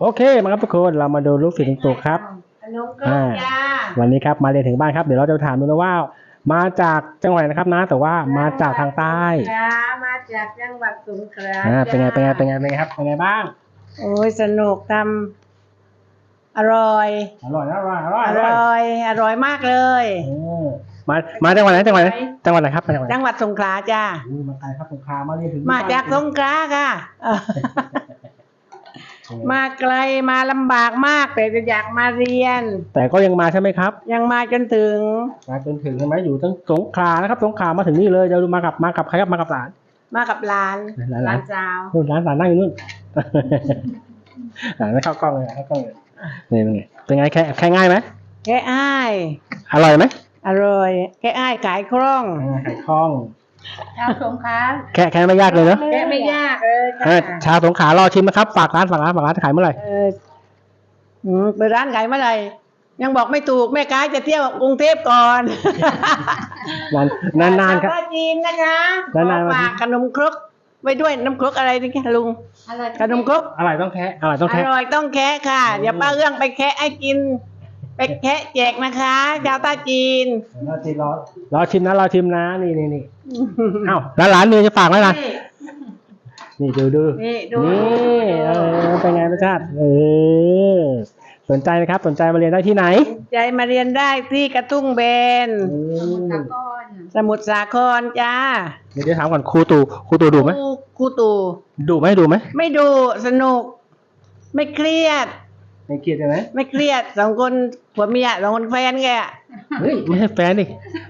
โอเคมาครับทุกคนเรามาดูลูกศิษย์ลุงตู่ครับขนมกรอบจ้าวันนี้ครับมาเรียนถึงบ้านครับเดี๋ยวเราจะถามดูนะว่า มาจากจังหวัดไหนนะครับนะ แต่ว่ามาจากทางใต้จ้ามาจากจังหวัดสงขลาอ่าเป็นไงเป็นไงจ้าเป็นไงเป็นไงครับเป็นไงบ้างโอ้ยสนุกทำอร่อย อร่อยนะอร่อยอร่อยออร่อยร่อย อร่อยมากเลย โอ้มามาจังหวัดไหนจังหวัดไหนจังหวัดไหนครับจังหวัดไหนจังหวัดสงขลาจ้าอุ้ยมาไกลครับสงขลามาเรียนถึงมาจากสงขลาค่ะเออ มาไกลมาลำบากมาก แต่จะอยากมาเรียน แต่ก็ยังมาใช่ไหมครับ ยังมาจนถึง มาจนถึงใช่ไหมอยู่ตั้งสงขลานะครับสงขลามาถึงนี่เลยจะดูมากับมากับใครครับมากับหลาน มากับหลานหลานหลานสาวนู่นร้านหลานนั่งอยู่นู่น หลานไม่เข้ากล้องเลยเข้ากล้องเลยนี่เป็นไงเป็นไงแค่แค่ง่ายไหมแค่อ้าย อร่อยไหมอร่อยแค่อ้ายขายคล่องอ่าไข่คล่อง ชาวสงขลาแค่แค่ไม่ยากเลยเนอะแค่ไม่ยากเออเออชาวสงขลารอชิมนะครับ ฝากร้านฝากร้านฝากร้านขายเมื่อไหร่ เอออืมเปิดร้านขายเมื่อไหร่ยังบอกไม่ถูกแม่ค้าจะเที่ยวกรุงเทพก่อนนานนานๆครับชวจีนนะคะนานๆขอฝากขนมครกไว้ด้วยน้ำครกอะไรนี่คะลุงขนมครกอร่อยต้องแค่อร่อยต้องอแค่ร่อยต้องแคะค่ะอืมเดี๋ยวป้าเอื้องไปแคะให้กิน ไปแคะแจกนะคะชาวใต้จีน รอชิมรอรอชิมนะรอชิมนะนี่นี่นี่เอ้าร้านร้านมีจะฝากไว้นะนี่ดูดูนี่ดูนี่เออเป็นไงรสชาติเออสนใจนะครับ สนใจมาเรียนได้ที่ไหน ใจมาเรียนได้ที่กระทุ่งเบนอืมสมุทรสาครจ้าเดี๋ยวเดี๋ยวถามก่อนครูตู่ครูตู่ดุไหมครูครูตู่ดุไหมดุไหมไม่ดูสนุก ไม่เครียด ไม่เกลียดใช่ไหมไม่เครียดสองคนผัวเมียสองคนแฟนแกอะเฮ้ยไม่ใช่แฟนดิ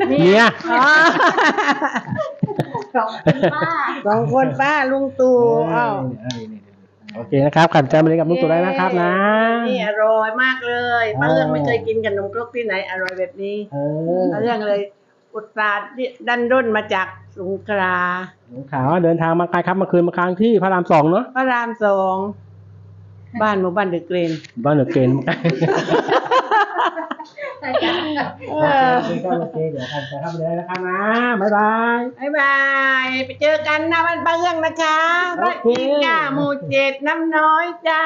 เมียอ๋อสองคนป้าลุงตู่อ้าวเออนี่ๆโอเคนะครับขันใจมาเรียนกับลูกตู่ได้นะครับนะ นี่อร่อยมากเลยป้าอ๋อเอื้องไม่เคยกินขนมครกที่ไหนอร่อยแบบนี้เออป้าเอื้องเลย อุตส่าห์ดันด้นมาจากสงขลาหลวงขาวเดินทางมาไกลครับมาคืนมาค้างที่พระรามสองเนาะพระรามสอง บ้านหมู่บ้านเดอะเกรนบ้านเหนือเกณฑ์มาไกลเอโออเคก็โอเคเดี๋ยวขันใจทำเลยนะครับนะบ๊ายบาย บายบาย ไปเจอกันหน้าบ้านป้าเอื้องนะคะโอบ้านเคจีนจ้าหมู่เจ็ดน้ำน้อยจ้า